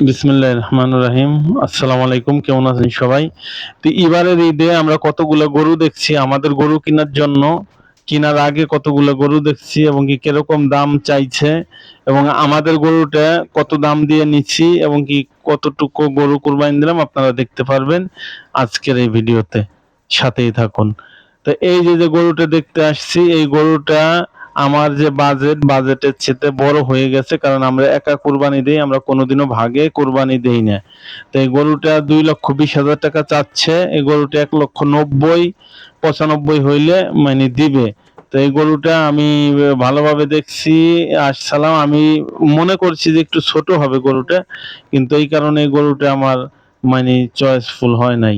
বিসমুল্লাহ রহমান রাহিম। আসসালামু আলাইকুম, কেমন আছেন সবাই? তো এবারের ঈদে আমরা কতগুলো গরু দেখছি, আমাদের গরু কেনার জন্য, কেনার আগে কতগুলো গরু দেখছি এবং কি কীরকম দাম চাইছে এবং আমাদের গরুটা কত দাম দিয়ে নিচ্ছি এবং কি কতটুকু গরু কুরবানি দিলাম আপনারা দেখতে পারবেন আজকের এই ভিডিওতে। সাথেই থাকুন। তো এই যে যে গরুটা দেখতে আসছি, এই গরুটা আমার যে বাজেট বাজেটের চেতে বড় হয়ে গেছে, কারণ আমরা একা কুরবানি দিই, আমরা কোনোদিনও ভাগে কুরবানি দেই না। তো এই গরুটা দুই লক্ষ বিশ হাজার টাকা চাচ্ছে, এই গরুটা এক লক্ষ নব্বই, পঁচানব্বই হইলে মানে দিবে। তো এই গরুটা আমি ভালোভাবে দেখছি আসসালাম আমি মনে করছি যে একটু ছোট হবে গরুটা, কিন্তু এই কারণে এই গরুটা আমার মানে চয়েসফুল হয় নাই।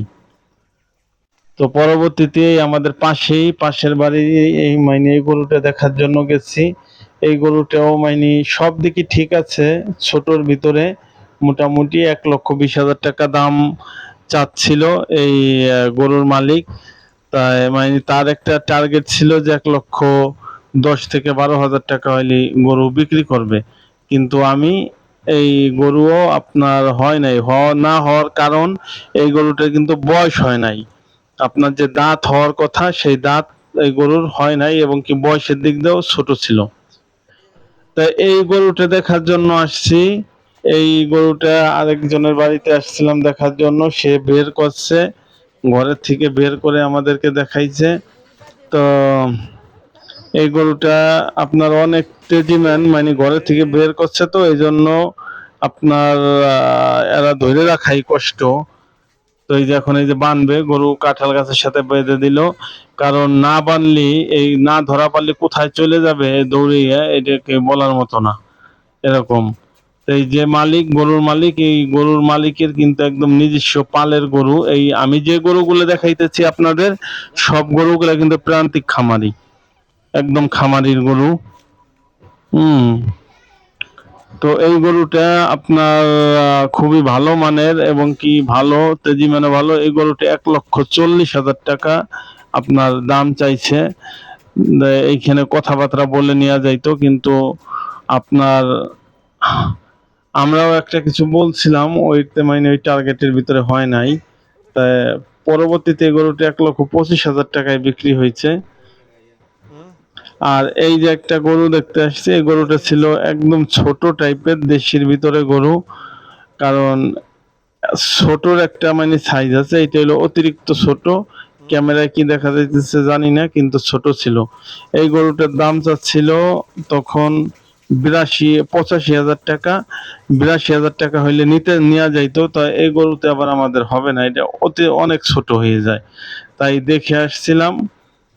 তো পরবর্তীতে আমাদের পাশেই, পাশের বাড়ি এই মানে এই গরুটা দেখার জন্য গেছি। এই গরুটাও মানে সব দিকে ঠিক আছে, ছোটর ভিতরে মোটামুটি এক লক্ষ বিশ হাজার টাকা দাম চাচ্ছিল এই গরুর মালিক। তাই মানে তার একটা টার্গেট ছিল যে এক লক্ষ দশ থেকে বারো হাজার টাকা হলে গরু বিক্রি করবে। কিন্তু আমি এই গরুও আপনার হয় নাই হওয়া না হওয়ার কারণ এই গরুটার কিন্তু বয়স হয় নাই। আপনার যে দাঁত হওয়ার কথা, সেই দাঁত এই গরুর হয় নাই এবং কি বয়সের দিক দিয়েও ছোট ছিল। তা এই গরুটা দেখার জন্য আসছি। এই গরুটা আরেকজনের বাড়িতে আসছিলাম দেখার জন্য। সে বের করছে, ঘরের থেকে বের করে আমাদেরকে দেখাইছে। তো এই গরুটা আপনার অনেক তেজিম্যান মানে ঘরের থেকে বের করছে তো, এই জন্য আপনার এরা ধরে রাখাই কষ্ট। তো এই যে এখন এই যে বানবে, গরু কাঁঠাল গাছের সাথে বেঁধে দিল। কারণ না বানলি, এই না ধরা পারলে কোথায় চলে যাবে দৌড়িয়ে, এটাকে বলার মতো না। এরকম। এই যে মালিক, গরুর মালিক, এই গরুর মালিকের কিন্তু একদম নিজস্ব পালের গরু। এই আমি যে গরুগুলো দেখাইতেছি আপনাদের, সব গরুগুলো কিন্তু প্রান্তিক খামারি। একদম খামারির গরু। হুম। তো এই গরুটা আপনার খুবই ভালো মানের এবং কি ভালো, তেজি মানে ভালো। এই গরুটা এক লক্ষ চল্লিশ হাজার টাকা আপনার দাম চাইছে। এইখানে কথাবার্তা বলে নেওয়া যাইতো, কিন্তু আপনার, আমরাও একটা কিছু বলছিলাম, ওইতে মানে ওই টার্গেটের ভিতরে হয় নাই। তাই পরবর্তীতে এই গরুটা এক লক্ষ পঁচিশ হাজার টাকায় বিক্রি হয়েছে। আর এই যে একটা গরু দেখতে আসছে, এই গরুটা ছিল একদম ছোট টাইপের, দেশির ভিতরে গরু। কারণ ছোটর একটা মানে সাইজ আছে, এটা হলো অতিরিক্ত ছোট। ক্যামেরায় কি দেখা যাইতেছে জানি না, কিন্তু ছোট ছিল। এই গরুটার দাম চাচ্ছিল তখন বিরাশি, পঁচাশি হাজার টাকা। বিরাশি হাজার টাকা হইলে নিতে নেওয়া যাইতো, তো এই গরুতে আবার আমাদের হবে না, এটা অতি অনেক ছোট হয়ে যায়। তাই দেখে আসছিলাম।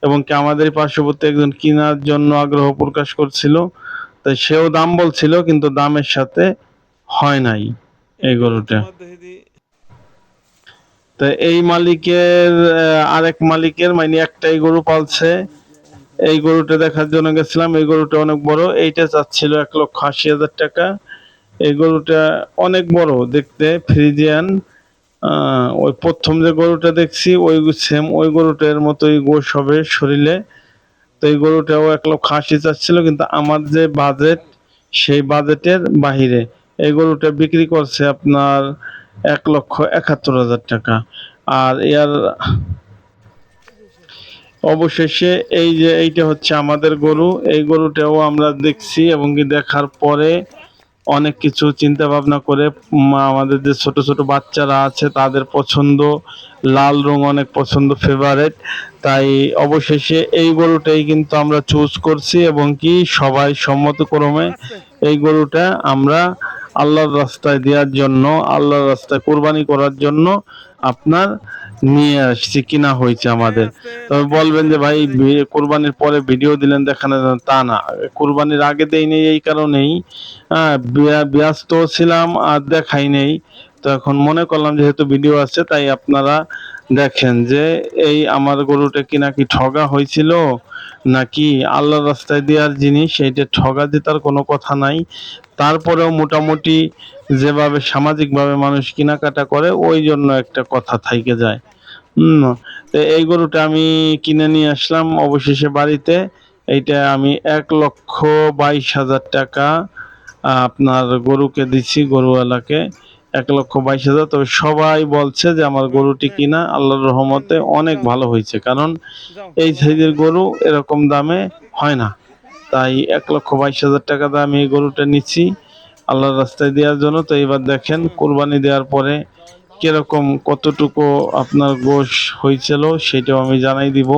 এবং কি আমাদের পার্শ্ববর্তী একজন কেনার জন্য আগ্রহ প্রকাশ করছিল, তাই সেও দাম বলছিল, কিন্তু দামের সাথে হয় নাই এই গরুটা। তো এই মালিকের আরেক মালিকের মানে একটাই গরু পালছে। এই গরুটা দেখার জন্য গেছিলাম, এই গরুটা অনেক বড়, এইটা চাচ্ছিল এক লক্ষ আশি হাজার টাকা। এই গরুটা অনেক বড় দেখতে, ফ্রিজিয়ান। ওই প্রথম যে গরুটা দেখছি, ওই সেম ওই গরুটার মতোই গোশ হবে শরীরে। তো এই গরুটাও এক লক্ষ আশি চাচ্ছিল, কিন্তু আমার যে বাজেট সেই বাজেটের বাহিরে এই গরুটা বিক্রি করছে আপনার এক লক্ষ একাত্তর হাজার টাকা। আর এর অবশেষে এই যে এইটা হচ্ছে আমাদের গরু, এই গরুটাও আমরা দেখছি এবং কি দেখার পরে অনেক কিছু চিন্তা ভাবনা করে আমাদের যে ছোট ছোট বাচ্চারা আছে তাদের পছন্দ লাল রঙ অনেক পছন্দ ফেভারেট তাই অবশেষে এই গরুটাই কিন্তু আমরা চুজ করছি এবং কি সবাই সম্মতক্রমে এই গরুটা আমরা আল্লাহর রাস্তায় দেওয়ার জন্য, আল্লাহর রাস্তায় কোরবানি করার জন্য আপনার নিয়ে আসছি, কিনা হয়েছে আমাদের। তবে বলবেন যে, ভাই কোরবানির পরে ভিডিও দিলেন, দেখানো, তা না। কোরবানির আগে দেই নেই এই কারণেই। হ্যাঁ ব্যস্ত ছিলাম আর দেখাই নেই। তো এখন মনে করলাম, যেহেতু ভিডিও আছে, তাই আপনারা দেখেন যে এই আমার গরুটা কি নাকি ঠগা হয়েছিল, নাকি আল্লাহ রাস্তায় দেওয়ার জিনিস এইটা ঠগা জেতার কোনো কথা নাই। তারপরেও মোটামুটি যেভাবে সামাজিকভাবে মানুষ কেনাকাটা করে, ওই জন্য একটা কথা থাইকে যায়। হুম, তো এই গরুটা আমি কিনে নিয়ে আসলাম অবশেষে বাড়িতে। এইটা আমি এক লক্ষ বাইশ হাজার টাকা আপনার গরুকে দিচ্ছি গরুওয়ালাকে। এক লক্ষ বাইশ হাজার তবে সবাই বলছে যে আমার গরুটি কিনা আল্লাহর রহমতে অনেক ভালো হয়েছে। কারণ এই সাইজের গরু এরকম দামে হয় না। তাই এক লক্ষ বাইশ হাজার টাকা দিয়ে আমি এই গরুটা নিচ্ছি আল্লাহর রাস্তায় দেওয়ার জন্য। তো এবার দেখেন কোরবানি দেওয়ার পরে কীরকম কতটুকু আপনার গোশ হয়েছিল সেটাও আমি জানাই দিব।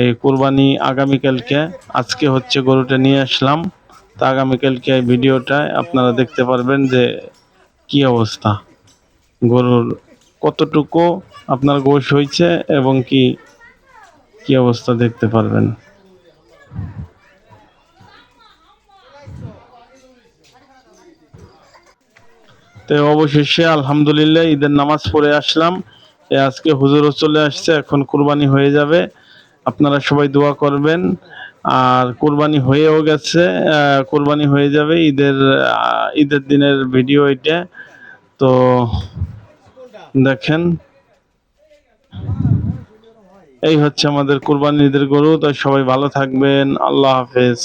এই কোরবানি আগামীকালকে আজকে হচ্ছে গরুটা নিয়ে আসলাম। তা আগামীকালকে এই ভিডিওটায় আপনারা দেখতে পারবেন যে কি অবস্থা? গরুর কতটুকু আপনার গোশ হয়েছে এবং কি কি অবস্থা দেখতে পারবেন? তো অবশেষে আলহামদুলিল্লাহ ঈদের নামাজ পড়ে আসলাম। আজকে হুজুরও চলে আসছে, এখন কুরবানি হয়ে যাবে। আপনারা সবাই দোয়া করবেন। আর কোরবানি হয়েও গেছে কোরবানি হয়ে যাবে ঈদের ঈদের দিনের ভিডিও এটা। তো দেখেন, এই হচ্ছে আমাদের কোরবানি ঈদের গরু। তাই সবাই ভালো থাকবেন। আল্লাহ হাফেজ।